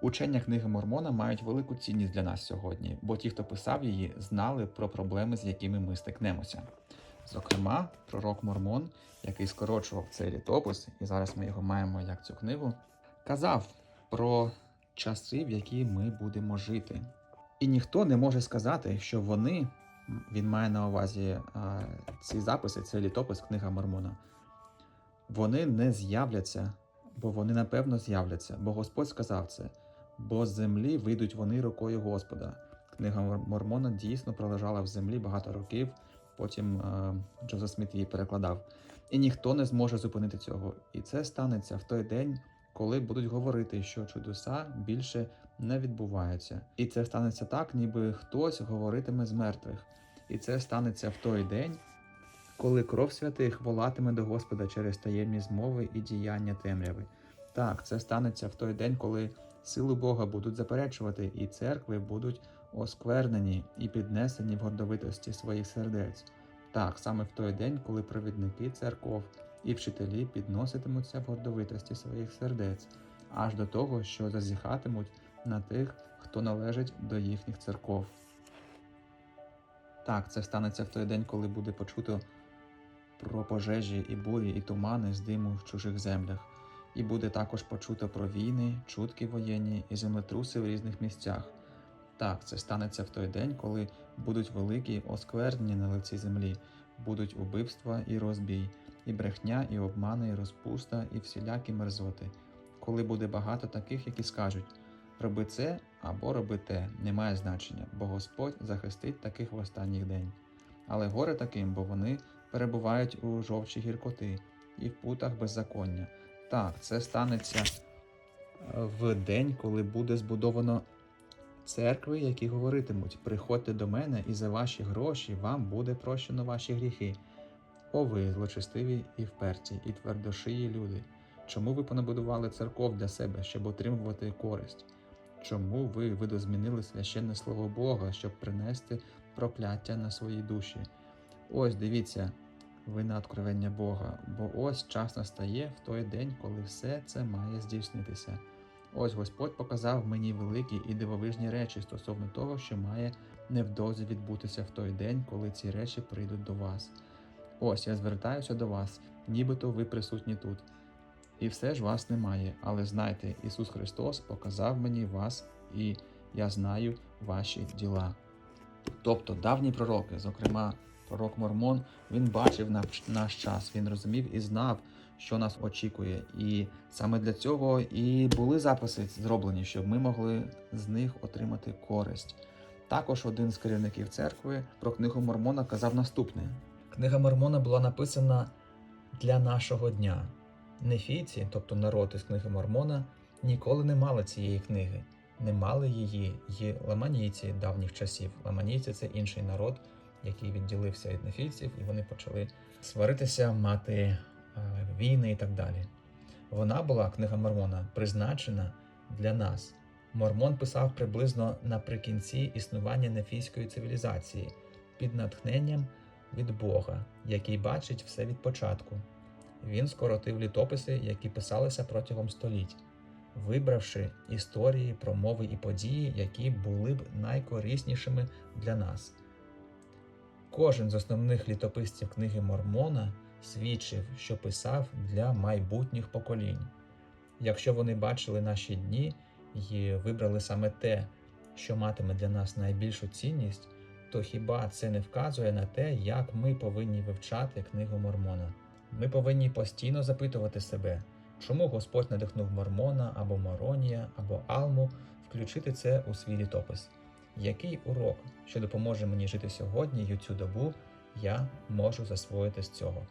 Учення книги Мормона мають велику цінність для нас сьогодні, бо ті, хто писав її, знали про проблеми, з якими ми стикнемося. Зокрема, пророк Мормон, який скорочував цей літопис, і зараз ми його маємо як цю книгу, казав про часи, в які ми будемо жити. І ніхто не може сказати, що вони, він має на увазі а, ці записи, цей літопис, книга Мормона, вони не з'являться, бо вони напевно з'являться, бо Господь сказав це, бо з землі вийдуть вони рукою Господа. Книга Мор- Мормона дійсно пролежала в землі багато років, потім е, Джозеф Сміт її перекладав. І ніхто не зможе зупинити цього. І це станеться в той день, коли будуть говорити, що чудеса більше не відбуваються. І це станеться так, ніби хтось говоритиме з мертвих. І це станеться в той день, коли кров святих волатиме до Господа через таємні змови і діяння темряви. Так, це станеться в той день, коли силу Бога будуть заперечувати, і церкви будуть осквернені і піднесені в гордовитості своїх сердець. Так, саме в той день, коли провідники церков і вчителі підноситимуться в гордовитості своїх сердець, аж до того, що зазіхатимуть на тих, хто належить до їхніх церков. Так, це станеться в той день, коли буде почуто про пожежі і бурі, і тумани з диму в чужих землях, і буде також почуто про війни, чутки воєнні і землетруси в різних місцях. Так, це станеться в той день, коли будуть великі осквернені на лиці землі, будуть убивства і розбій, і брехня, і обмани, і розпуста, і всілякі мерзоти, коли буде багато таких, які скажуть роби це або роби те, не має значення, бо Господь захистить таких в останніх день. Але горе таким, бо вони перебувають у жовчі гіркоти і в путах беззаконня. Так, це станеться е, в день, коли буде збудовано церкви, які говоритимуть: приходьте до мене, і за ваші гроші вам буде прощено ваші гріхи. О ви, злочестиві і вперті, і твердошиї люди. Чому ви понабудували церков для себе, щоб отримувати користь? Чому ви видозмінили священне слово Бога, щоб принести прокляття на свої душі? Ось дивіться, ви на откровення Бога, бо ось час настає в той день, коли все це має здійснитися. Ось Господь показав мені великі і дивовижні речі стосовно того, що має невдовзі відбутися в той день, коли ці речі прийдуть до вас. Ось я звертаюся до вас, нібито ви присутні тут. І все ж вас немає, але знайте, Ісус Христос показав мені вас, і я знаю ваші діла. Тобто давні пророки, зокрема пророк Мормон, він бачив наш, час, він розумів і знав, що нас очікує. І саме для цього і були записи зроблені, щоб ми могли з них отримати користь. Також один з керівників церкви про книгу Мормона казав наступне: Книга Мормона була написана для нашого дня. Нефійці, тобто народ із книги Мормона, ніколи не мали цієї книги, не мали її й ламанійці давніх часів. Ламанійці це інший народ, який відділився від нефійців, і вони почали сваритися, мати е, війни і так далі. Вона була, книга Мормона, призначена для нас. Мормон писав приблизно наприкінці існування нефійської цивілізації під натхненням від Бога, який бачить все від початку. Він скоротив літописи, які писалися протягом століть, вибравши історії, промови і події, які були б найкориснішими для нас. Кожен з основних літописців книги Мормона свідчив, що писав для майбутніх поколінь. Якщо вони бачили наші дні і вибрали саме те, що матиме для нас найбільшу цінність, то хіба це не вказує на те, як ми повинні вивчати книгу Мормона? Ми повинні постійно запитувати себе, чому Господь надихнув Мормона або Моронія, або Алму включити це у свій літопис. Який урок, що допоможе мені жити сьогодні і цю добу, я можу засвоїти з цього?